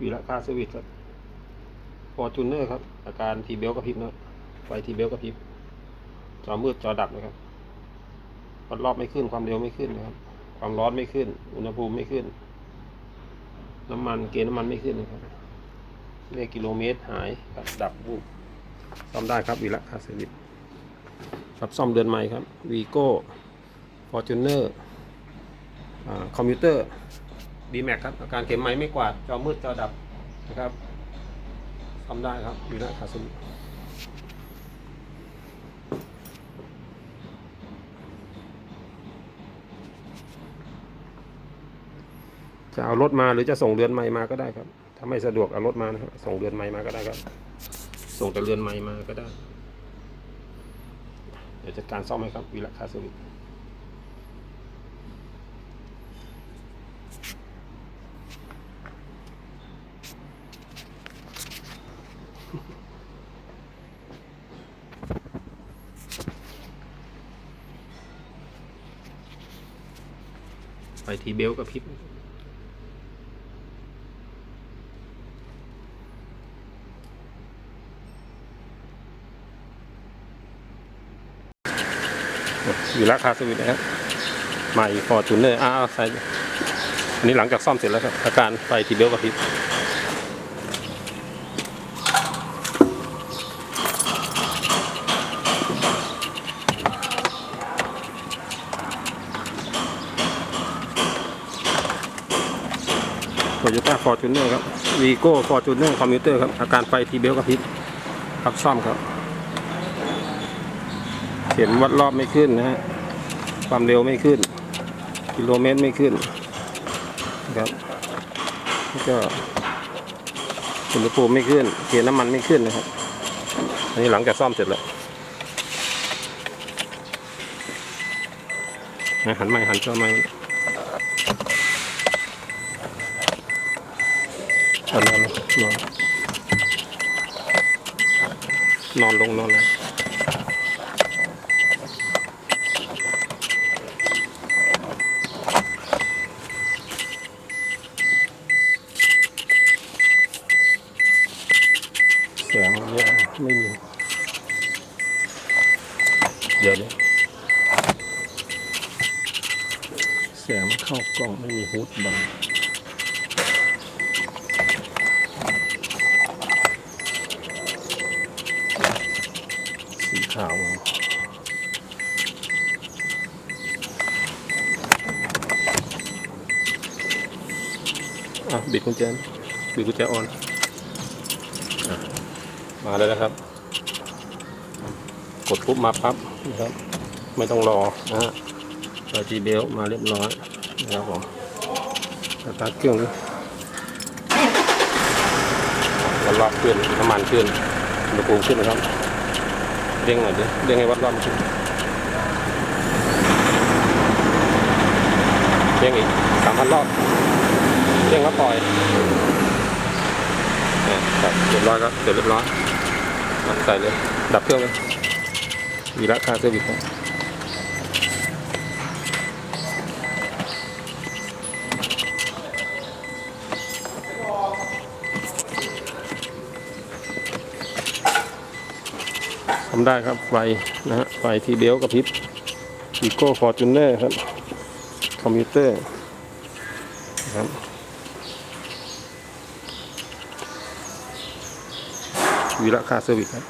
วีระคาสวิตครับฟอร์จูเนอร์ครับ อาการทีเบลกระพริบนะไฟทีเบลกระพริบ จอมืดจอดับนะครับวัดรอบไม่ขึ้นความเร็วไม่ขึ้นนะครับ ความร้อนไม่ขึ้น อุณหภูมิไม่ขึ้น น้ำมันเกณฑ์น้ำมันไม่ขึ้นนะครับเลขกิโลเมตรหายครับดับบูบซ่อมได้ครับวีระคาสวิตครับซ่อมเดือนใหม่ครับวีโก้ฟอร์จูเนอร์คอมพิวเตอร์ ดีแม็กครับ อาการเข็มไม้ไม่กวาด จอมืดจอดับนะครับทำได้ครับวีระคาสวิจะเอารถมาหรือจะส่งเรือนใหม่มาก็ได้ครับ ถ้าไม่สะดวกเอารถมานะครับส่งเรือนใหม่มาก็ได้ครับ ส่งแต่เรือนใหม่มาก็ได้ เดี๋ยวจัดการซ่อมให้ครับวิระคาสวิต ไปทีเบลกับพิบอยู่ราคาสวิตนะครับใหม่ฟอร์จูเนอร์อ้าวใส่อันนี้หลังจากซ่อมเสร็จแล้วครับอาการไฟทีเบลกับพิบ โตโยต้าฟอร์จูเนอร์ครับวีโก้ฟอร์จูเนอร์คอมพิวเตอร์ครับ อาการไฟทีเบลกระพริบครับซ่อมครับ เข็มวัดรอบไม่ขึ้นนะฮะ ความเร็วไม่ขึ้น กิโลเมตรไม่ขึ้นครับก็อุณหภูมิไม่ขึ้น เกียร์น้ำมันไม่ขึ้นนะครับ อันนี้หลังจากซ่อมเสร็จแล้วหันไม้หันจอไม้เอา นอนลงนอนนอนลงนอนเลงเสียงเนี่ยไม่มีเดี๋ยวนี้เสียงเข้ากล้องไม่มีฮูดบัง ขาวอะบิดกุญแจบิดกุญแจออนมาเลยนะครับ กดปุ๊บมาปั๊บนะครับ ไม่ต้องรอนะฮะเราจีเบลมาเรียบร้อยนะครับผมสตาร์ทเครื่องวัดรอบขึ้นน้ำมันขึ้นอุณหภูมิขึ้นนะครับ เร่งหน่อยดิเร่งให้วัดรอบมันขึ้นเร่งอีกสามพันรอบเร่งแล้วปล่อยเนี่ยครับเรียบร้อยแล้วเสร็จเรียบร้อยใส่เลย ดับเครื่องเลยวีระคาเซอร์วิส ทำได้ครับไฟนะฮะไฟทีเดียวกับพริบอีโก้ฟอร์จูเนอร์ครับคอมพิวเตอร์นะครับวีระคาเซอร์วิสครับ